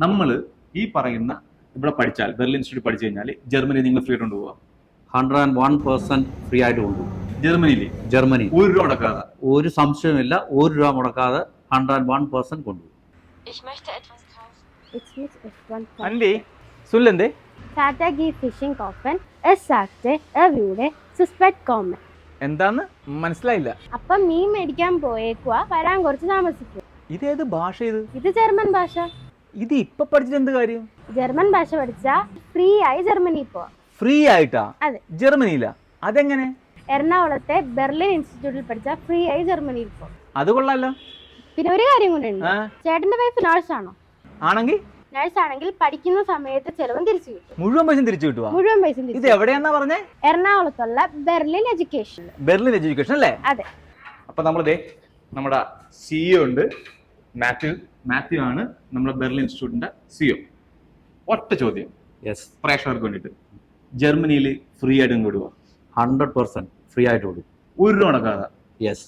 നമ്മൾ ഈ പറയുന്ന ഇവിടെ പഠിച്ചാൽ ബെർലിൻ ഇൻസ്റ്റിറ്റ്യൂട്ട് പഠിച്ചു കഴിഞ്ഞാൽ ജർമ്മനി നിങ്ങൾ ഫ്രീ ആയിട്ട് കൊണ്ടുപോകാം hundred and one percent free ആയിട്ട് കൊണ്ടുപോകും ജർമ്മനിയിൽ ജർമ്മനി. ഒരു രൂപ മുടക്കാതെ. ഒരു സംശയമില്ല ഒരു രൂപ മുടക്കാതെ ഹൺഡ്രഡ് ആൻഡ് വൺ പെർസെന്റ് കൊണ്ടുപോകും സുല്ലെന്തേ spät kommen. എന്താന്ന്? മനസ്സിലായില്ല. അപ്പം മീൻ മേടിക്കാൻ പോയേക്കുവാ വരാൻ കുറച്ച് താമസിക്കും. ഇതേത് ഭാഷ ഇത്? ഇത് ജർമ്മൻ ഭാഷ. ഇത് ഇപ്പൊ പഠിച്ചിട്ട് എന്ത് കാര്യം? ജർമ്മൻ ഭാഷ പഠിച്ചാ ഫ്രീ ആയി ജർമ്മനി പോവാ ഫ്രീ ആയിട്ടാ? അതെ. ജർമ്മനിയില? അതെങ്ങനെ? എറണാകുളത്തെ ബെർലിൻ ഇൻസ്റ്റിറ്റ്യൂട്ടിൽ പഠിച്ചാ ഫ്രീ ആയി ജർമ്മനിയിൽ പോവാം അത് കൊള്ളാലോ. പിന്നെ ഒരു കാര്യം കൂടെ ഉണ്ട്. ചേട്ടന്റെ വൈഫ് നേഴ്സ് ആണോ? ആണെങ്കിൽ? നേഴ്സ് ആണെങ്കിൽ പഠിക്കുന്ന സമയത്ത് ചെലവും തിരിച്ചു കിട്ടും. മുഴുവൻ പൈസ തിരിച്ചു കിട്ടുവാ? മുഴുവൻ പൈസ ഇത് എവിടെയാന്നാ പറഞ്ഞേ? എറണാകുളത്തുള്ള ബെർലിൻ എഡ്യൂക്കേഷൻ ബെർലിൻ എഡ്യൂക്കേഷൻ അല്ലേ? അതെ. അപ്പൊ നമ്മളിതേ നമ്മുടെ സിഇഒ ഉണ്ട് മാത്യു മാത്യു ആണ് നമ്മുടെ ബെർലിൻ ഇൻസ്റ്റിറ്റ്യൂട്ടിന്റെ സിഒ ഒറ്റ ചോദ്യം. യെസ് പ്രേക്ഷകർക്ക് വേണ്ടിയിട്ട്. ജർമ്മനിയിൽ ഫ്രീ ആയിട്ട് വിടുക ഹൺഡ്രഡ് പെർസെന്റ് ഫ്രീ ആയിട്ട് കൊടുക്കും ഒരു രൂപ മുടക്കാതെ യെസ്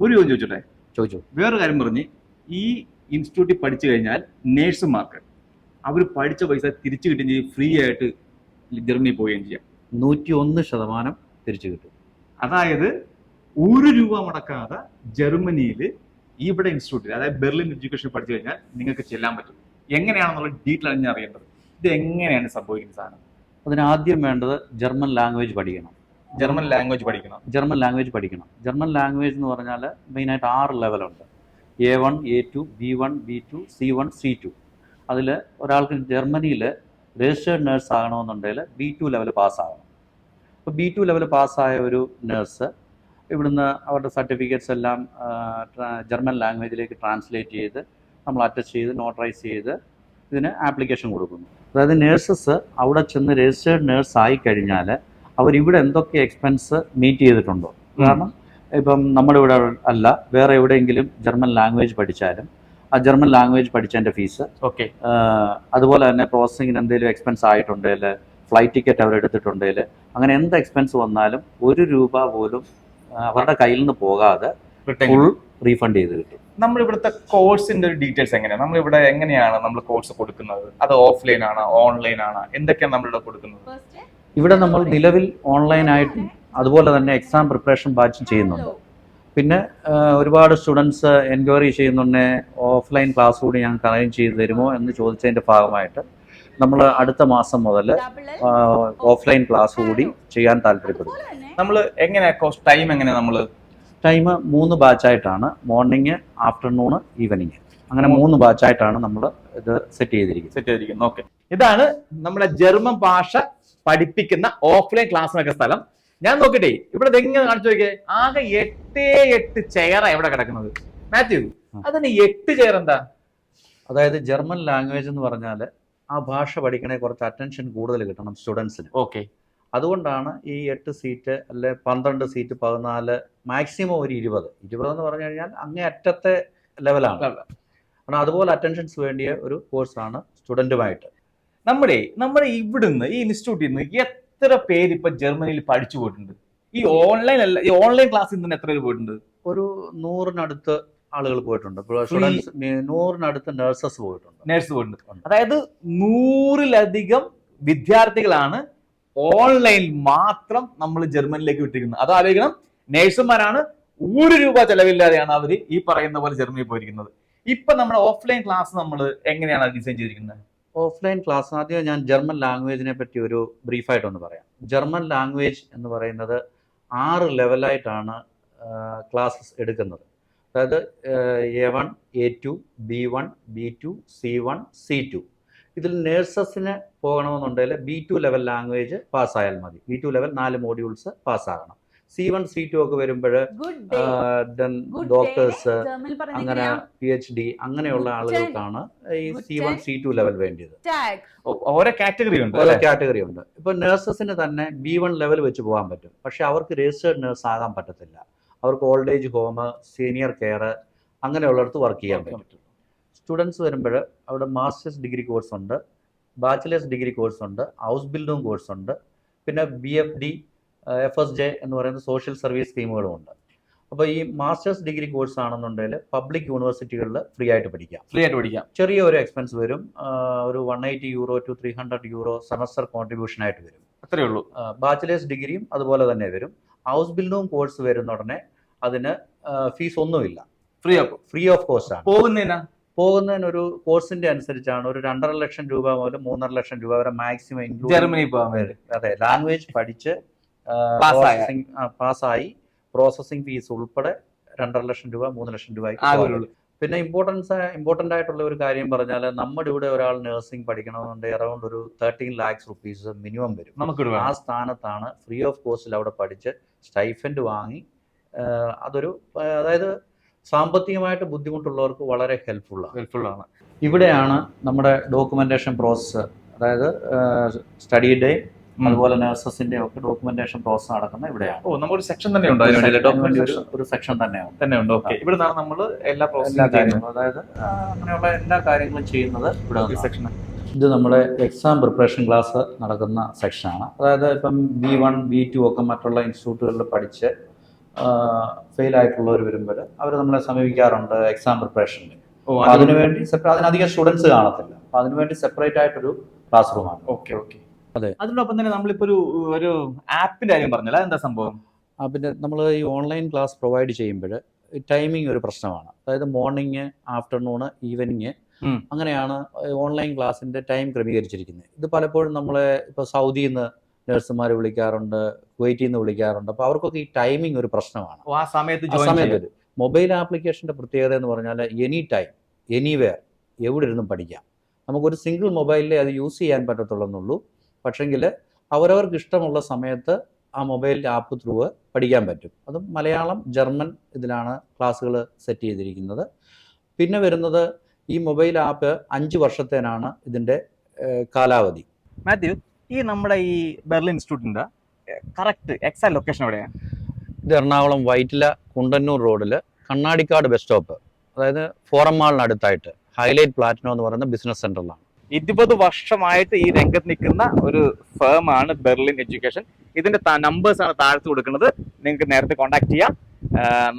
ഒരു ചോദ്യം ചോദിച്ചോട്ടെ? ചോദിച്ചു. വേറൊരു കാര്യം പറഞ്ഞ് ഈ ഇൻസ്റ്റിറ്റ്യൂട്ടിൽ പഠിച്ചു കഴിഞ്ഞാൽ നേഴ്സുമാർക്ക് അവർ പഠിച്ച പൈസ തിരിച്ചു കിട്ടുകയും ചെയ്യും ഫ്രീ ആയിട്ട് ജർമ്മനി പോവുകയും ചെയ്യാം. നൂറ്റി ഒന്ന് ശതമാനം തിരിച്ചു കിട്ടും. അതായത് ഒരു രൂപ മുടക്കാതെ ജർമ്മനിയിൽ ഇവിടെ ഇൻസ്റ്റിറ്റ്യൂട്ടിൽ അതായത് ബെർലിൻ എഡ്യൂക്കേഷൻ പഠിച്ചു കഴിഞ്ഞാൽ നിങ്ങൾക്ക് ചെല്ലാൻ പറ്റും. എങ്ങനെയാണെന്നുള്ള ഡീറ്റെയിൽ അറിഞ്ഞ് അറിയേണ്ടത്. ഇത് എങ്ങനെയാണ് സംഭവിക്കുന്ന സാധനം? അതിന് ആദ്യം വേണ്ടത് ജർമ്മൻ ലാംഗ്വേജ് പഠിക്കണം. ജർമ്മൻ ലാംഗ്വേജ് പഠിക്കണം. ജർമ്മൻ ലാംഗ്വേജ് പഠിക്കണം. ജർമ്മൻ ലാംഗ്വേജ് എന്ന് പറഞ്ഞാൽ മെയിനായിട്ട് ആറ് ലെവലുണ്ട് A one A two B one B two C one C two അതിൽ ഒരാൾക്ക് ജർമ്മനിയിൽ രജിസ്റ്റേർഡ് നേഴ്സ് ആകണമെന്നുണ്ടെങ്കിൽ ബി ടു ലെവൽ പാസ്സാകണം അപ്പോൾ ബി ടു ലെവൽ പാസ്സായ ഒരു നേഴ്സ് ഇവിടുന്ന് അവരുടെ സർട്ടിഫിക്കറ്റ്സ് എല്ലാം ജർമ്മൻ ലാംഗ്വേജിലേക്ക് ട്രാൻസ്ലേറ്റ് ചെയ്ത് നമ്മൾ അറ്റസ്റ്റ് ചെയ്ത് നോട്ടറൈസ് ചെയ്ത് ഇതിന് ആപ്ലിക്കേഷൻ കൊടുക്കുന്നു. അതായത് നേഴ്സസ് അവിടെ ചെന്ന് രജിസ്റ്റേർഡ് നേഴ്സ് ആയി കഴിഞ്ഞാൽ ഇവിടെ എന്തൊക്കെ എക്സ്പെൻസ് മീറ്റ് ചെയ്തിട്ടുണ്ടോ? കാരണം ഇപ്പം നമ്മുടെ ഇവിടെ അല്ല വേറെ എവിടെയെങ്കിലും ജർമ്മൻ ലാംഗ്വേജ് പഠിച്ചാലും ആ ജർമ്മൻ ലാംഗ്വേജ് പഠിച്ചതിന്റെ ഫീസ് ഓക്കെ അതുപോലെ തന്നെ പ്രോസസ്സിങ്ങിന് എന്തെങ്കിലും എക്സ്പെൻസ് ആയിട്ടുണ്ടെങ്കിൽ ഫ്ലൈറ്റ് ടിക്കറ്റ് അവർ എടുത്തിട്ടുണ്ടെങ്കിൽ അങ്ങനെ എന്ത് എക്സ്പെൻസ് വന്നാലും ഒരു രൂപ പോലും അവരുടെ കയ്യിൽ നിന്ന് പോകാതെ ഫുൾ റീഫണ്ട് ചെയ്ത്. കിട്ടും നമ്മൾ ഇവിടുത്തെ കോഴ്സിന്റെ ഒരു ഡീറ്റെയിൽസ് എങ്ങനെയാണ് നമ്മൾ ഇവിടെ എങ്ങനെയാണ് നമ്മൾ കോഴ്സ് കൊടുക്കുന്നത്? അത് ഓഫ്ലൈൻ ആണോ ഓൺലൈൻ ആണോ? എന്തൊക്കെയാണ് നമ്മളിവിടെ കൊടുക്കുന്നത്? ഇവിടെ നമ്മൾ നിലവിൽ ഓൺലൈനായിട്ടും അതുപോലെ തന്നെ എക്സാം പ്രിപ്പറേഷൻ ബാച്ച് ചെയ്യുന്നുണ്ട്. പിന്നെ ഒരുപാട് സ്റ്റുഡൻസ് എൻക്വയറി ചെയ്യുന്നുണ്ട് ഓഫ്ലൈൻ ക്ലാസ് കൂടി ഞങ്ങൾക്ക് അറേഞ്ച് ചെയ്ത് തരുമോ? എന്ന് ചോദിച്ചതിന്റെ ഭാഗമായിട്ട് നമ്മൾ അടുത്ത മാസം മുതൽ ഓഫ്ലൈൻ ക്ലാസ് കൂടി ചെയ്യാൻ താല്പര്യപ്പെടുന്നു. നമ്മൾ എങ്ങനെ ടൈം എങ്ങനെ നമ്മൾ ടൈം മൂന്ന് ബാച്ചായിട്ടാണ് മോർണിംഗ് ആഫ്റ്റർനൂൺ ഈവനിങ് അങ്ങനെ മൂന്ന് ബാച്ചായിട്ടാണ് നമ്മൾ ഇത് സെറ്റ് ചെയ്തിരിക്കുന്നത്. സെറ്റ് ചെയ്തിരിക്കുന്നത്. ഓക്കെ ഇതാണ് നമ്മുടെ ജർമ്മൻ ഭാഷ പഠിപ്പിക്കുന്ന ഓഫ്ലൈൻ ക്ലാസ്സിനൊക്കെ സ്ഥലം. ഞാൻ നോക്കട്ടെ ഇവിടെ എങ്ങനെ കാണിച്ചു നോക്കിയേ. ആകെ എട്ടേ എട്ട് ചെയറാണ് എവിടെ കിടക്കുന്നത്. മാത്യു അതിന് എട്ട് ചെയർ എന്താ? അതായത് ജർമ്മൻ ലാംഗ്വേജ് എന്ന് പറഞ്ഞാൽ ആ ഭാഷ പഠിക്കണേ കുറച്ച് അറ്റൻഷൻ കൂടുതൽ കിട്ടണം സ്റ്റുഡൻസിന് ഓക്കെ അതുകൊണ്ടാണ് ഈ എട്ട് സീറ്റ് അല്ലെ പന്ത്രണ്ട് സീറ്റ് പതിനാല് മാക്സിമം ഒരു ഇരുപത്. ഇരുപത് എന്ന് പറഞ്ഞു കഴിഞ്ഞാൽ അങ്ങേ അറ്റത്തെ ലെവലാണ് കാരണം അതുപോലെ അറ്റൻഷൻസ് വേണ്ടിയ ഒരു കോഴ്സാണ് സ്റ്റുഡന്റുമായിട്ട് നമ്മുടെ നമ്മുടെ ഇവിടുന്ന് ഈ ഇൻസ്റ്റിറ്റ്യൂട്ടിൽ നിന്ന് എത്ര പേര് ഇപ്പൊ ജർമ്മനിയിൽ പഠിച്ചു പോയിട്ടുണ്ട്? ഈ ഓൺലൈൻ അല്ല ഈ ഓൺലൈൻ ക്ലാസ്സിൽ നിന്ന് എത്ര പേര് പോയിട്ടുണ്ട്? ഒരു നൂറിനടുത്ത് ആളുകൾ പോയിട്ടുണ്ട്. സ്റ്റുഡൻസ് നൂറിനടുത്ത് നഴ്സസ് പോയിട്ടുണ്ട്. നേഴ്സ് പോയിട്ടുണ്ട്. അതായത് നൂറിലധികം വിദ്യാർത്ഥികളാണ് ഓൺലൈൻ മാത്രം നമ്മൾ ജർമ്മനിലേക്ക് വിട്ടിരിക്കുന്നത്. അത് ആലോചിക്കണം. നേഴ്സുമാരാണ് ഒരു രൂപ ചെലവില്ലാതെയാണ് അവർ ഈ പറയുന്ന പോലെ ജർമ്മനിയിൽ പോയിരിക്കുന്നത്. ഇപ്പൊ നമ്മുടെ ഓഫ്ലൈൻ ക്ലാസ് നമ്മൾ എങ്ങനെയാണ് ഡിസൈൻ ചെയ്തിരിക്കുന്നത്? ഓഫ്ലൈൻ ക്ലാസ് ആദ്യം ഞാൻ ജർമ്മൻ ലാംഗ്വേജിനെ പറ്റി ഒരു ബ്രീഫായിട്ടൊന്ന് പറയാം. ജർമ്മൻ ലാംഗ്വേജ് എന്ന് പറയുന്നത് ആറ് ലെവലായിട്ടാണ് ക്ലാസ്സസ് എടുക്കുന്നത്. അതായത് A one A two B one B two C one C two ഇതിൽ നേഴ്സസിന് പോകണമെന്നുണ്ടെങ്കിൽ ബി ടു ലെവൽ ലാംഗ്വേജ് പാസ്സായാൽ മതി. ബി ടു ലെവൽ നാല് മോഡ്യൂൾസ് പാസ്സാകണം സി വൺ സി ടു ഒക്കെ വരുമ്പോൾ ദെൻ ഡോക്ടേഴ്സ് അങ്ങനെ പി എച്ച് ഡി അങ്ങനെയുള്ള ആളുകൾക്കാണ് ഈ C one C two level വേണ്ടിയത്. ഓരോ കാറ്റഗറി ഉണ്ട് ഓരോ കാറ്റഗറി ഉണ്ട്. ഇപ്പൊ നഴ്സസിന് തന്നെ ബി വൺ ലെവൽ വെച്ച് പോകാൻ പറ്റും. പക്ഷെ അവർക്ക് രജിസ്റ്റേർഡ് നഴ്സ് ആകാൻ പറ്റത്തില്ല. അവർക്ക് old age home senior care അങ്ങനെയുള്ളിടത്ത് work ചെയ്യാൻ പറ്റും. സ്റ്റുഡൻസ് വരുമ്പോൾ അവിടെ മാസ്റ്റേഴ്സ് ഡിഗ്രി കോഴ്സ് ഉണ്ട് ബാച്ചിലേഴ്സ് ഡിഗ്രി കോഴ്സ് ഉണ്ട് ഹൗസ് ബിൽഡിംഗ് കോഴ്സ് ഉണ്ട് പിന്നെ B F D F S J എന്ന് പറയുന്ന സോഷ്യൽ സർവീസ് സ്കീമുകളും ഉണ്ട്. അപ്പോൾ ഈ മാസ്റ്റേഴ്സ് ഡിഗ്രി കോഴ്സ് ആണെന്നുണ്ടെങ്കിൽ പബ്ലിക് യൂണിവേഴ്സിറ്റികളിൽ ഫ്രീ ആയിട്ട് പഠിക്കാം. ഫ്രീ ആയിട്ട് പഠിക്കാം. ചെറിയ ഒരു എക്സ്പെൻസ് വരും ഒരു one eighty euro two three hundred euro semester contribution ആയിട്ട് വരും. അത്രയേ ഉള്ളൂ. ബാച്ചിലേഴ്സ് ഡിഗ്രിയും അതുപോലെ തന്നെ വരും. ഹൗസ് ബിൽഡിംഗ് കോഴ്സ് വരുന്ന ഉടനെ അതിന് ഫീസ് ഒന്നുമില്ല. Free of free of cost ആണ്. പോകുന്നതിനാ? പോകുന്നതിന് ഒരു കോഴ്സിന്റെ അനുസരിച്ചാണ് ഒരു രണ്ടര ലക്ഷം രൂപ മുതൽ മൂന്നര ലക്ഷം രൂപ വരെ മാക്സിമം ഇൻക്ലൂഡ് ജർമ്മനി പോകാൻ അതെ ലാംഗ്വേജ് പഠിച്ച് പാസ്സായ. പ്രോസസ്സിംഗ് ഫീസ് ഉൾപ്പെടെ രണ്ടര ലക്ഷം രൂപ മൂന്ന് ലക്ഷം രൂപ പിന്നെ ഇമ്പോർട്ടൻസ് ഇമ്പോർട്ടന്റ് ആയിട്ടുള്ള ഒരു കാര്യം പറഞ്ഞാൽ നമ്മുടെ ഇവിടെ ഒരാൾ നഴ്സിംഗ് പഠിക്കണമെന്നുണ്ടെങ്കിൽ അറൗണ്ട് ഒരു തേർട്ടീൻ ലാക്സ് റുപ്പീസ് മിനിമം വരും. നമുക്ക് ആ സ്ഥാനത്താണ് ഫ്രീ ഓഫ് കോസ്റ്റിൽ അവിടെ പഠിച്ച് സ്റ്റൈഫൻഡ് വാങ്ങി അതൊരു അതായത് സാമ്പത്തികമായിട്ട് ബുദ്ധിമുട്ടുള്ളവർക്ക് വളരെ ഹെൽപ്ഫുള്ളാണ്. ഹെൽപ്ഫുൾ ആണ് ഇവിടെയാണ് നമ്മുടെ ഡോക്യുമെന്റേഷൻ പ്രോസസ്സ് അതായത് സ്റ്റഡി ഡേ അതുപോലെ നഴ്സസിന്റെ ഒക്കെ ഡോക്യുമെന്റേഷൻ പ്രോസസ് നടക്കുന്ന ഇവിടെയാണ്. ഓ നമ്മൾ സെക്ഷൻ തന്നെ ഉണ്ട് ഒരു- ഒരു സെക്ഷൻ തന്നെയാണ്. തന്നെ ഉണ്ട്? ഓക്കെ. ഇവിടെ നിന്നാണ് നമ്മൾ എല്ലാ എല്ലാ കാര്യങ്ങളും. അതായത് അങ്ങനെയുള്ള എല്ലാ കാര്യങ്ങളും ചെയ്യുന്നത് ഇവിടെ സെക്ഷൻ സെക്ഷൻ ഇത് നമ്മുടെ എക്സാം പ്രിപ്പറേഷൻ ക്ലാസ് നടക്കുന്ന സെക്ഷനാണ് അതായത് ഇപ്പം ബി വൺ ബി ടു ഒക്കെ മറ്റുള്ള ഇൻസ്റ്റിറ്റ്യൂട്ടുകളിൽ പഠിച്ച് ഫെയിലായിട്ടുള്ളവർ വരുമ്പോൾ അവർ നമ്മളെ സമീപിക്കാറുണ്ട് എക്സാം പ്രിപ്പറേഷനിൽ അപ്പോൾ അതിനുവേണ്ടി സെപ്പറേറ്റ് അതിനധികം സ്റ്റുഡൻസ് കാണത്തില്ല. അപ്പം അതിനുവേണ്ടി സെപ്പറേറ്റ് ആയിട്ടൊരു ക്ലാസ് റൂമാണ് ഓക്കെ ഓക്കെ. അതെ. അതിനോടൊപ്പം തന്നെ നമ്മളിപ്പോ ഒരു ഒരു ആപ്പിന്റെ കാര്യം പറഞ്ഞല്ലോ. എന്താ സംഭവം? ആ പിന്നെ നമ്മൾ ഈ ഓൺലൈൻ ക്ലാസ് പ്രൊവൈഡ് ചെയ്യുമ്പോൾ ടൈമിംഗ് ഒരു പ്രശ്നമാണ്. അതായത് മോർണിംഗ് ആഫ്റ്റർനൂൺ ഈവനിങ്. അങ്ങനെയാണ് ഓൺലൈൻ ക്ലാസ്സിന്റെ ടൈം ക്രമീകരിച്ചിരിക്കുന്നത്. ഇത് പലപ്പോഴും നമ്മളെ ഇപ്പോൾ സൗദിയിൽ നിന്ന് നഴ്സുമാർ വിളിക്കാറുണ്ട് കുവൈറ്റിൽ നിന്ന് വിളിക്കാറുണ്ട്. അപ്പോൾ അവർക്കൊക്കെ ഈ ടൈമിംഗ് ഒരു പ്രശ്നമാണ്. ആ സമയത്ത് ആ മൊബൈൽ ആപ്ലിക്കേഷന്റെ പ്രത്യേകത എന്ന് പറഞ്ഞാൽ എനി ടൈം എനിവെയർ എവിടെ ഇരുന്നും പഠിക്കാം. നമുക്കൊരു സിംഗിൾ മൊബൈലിലെ അത് യൂസ് ചെയ്യാൻ പറ്റത്തുള്ളൂ പക്ഷെങ്കിൽ അവരവർക്ക് ഇഷ്ടമുള്ള സമയത്ത് ആ മൊബൈൽ ആപ്പ് ത്രൂ പഠിക്കാൻ പറ്റും. അത് മലയാളം ജർമ്മൻ ഇതിലാണ് ക്ലാസ്സുകൾ സെറ്റ് ചെയ്തിരിക്കുന്നത്. പിന്നെ വരുന്നത് ഈ മൊബൈൽ ആപ്പ് അഞ്ച് വർഷത്തേനാണ് ഇതിന്റെ കാലാവധി. മാത്യു ഈ നമ്മുടെ ഈ ബെർലിൻ ഇൻസ്റ്റിറ്റ്യൂട്ടിന്റെ കറക്റ്റ് എക്സാക്ട് ലൊക്കേഷൻ എവിടെയാണ് ഇത് എറണാകുളം വൈറ്റില കുണ്ടന്നൂർ റോഡിൽ കണ്ണാടിക്കാട് ബസ് സ്റ്റോപ്പ് അതായത് ഫോറം മാളിനടുത്തായിട്ട് ഹൈലൈറ്റ് പ്ലാറ്റിനോ എന്ന് പറയുന്ന ബിസിനസ് സെന്ററിലാണ് ഇരുപത് വർഷമായിട്ട് ഈ രംഗത്ത് നിൽക്കുന്ന ഒരു ഫേം ആണ് ബെർലിൻ എഡ്യൂക്കേഷൻ. ഇതിന്റെ നമ്പേഴ്സ് ആണ് താഴത്ത് കൊടുക്കുന്നത്. നിങ്ങൾക്ക് നേരത്തെ കോൺടാക്ട് ചെയ്യാം.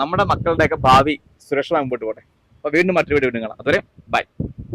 നമ്മുടെ മക്കളുടെയൊക്കെ ഭാവി സുരക്ഷിത മുമ്പോട്ട് പോട്ടെ. അപ്പൊ വീണ്ടും മറ്റൊരു വീഡിയോ കാണാം. അതുവരെ ബൈ.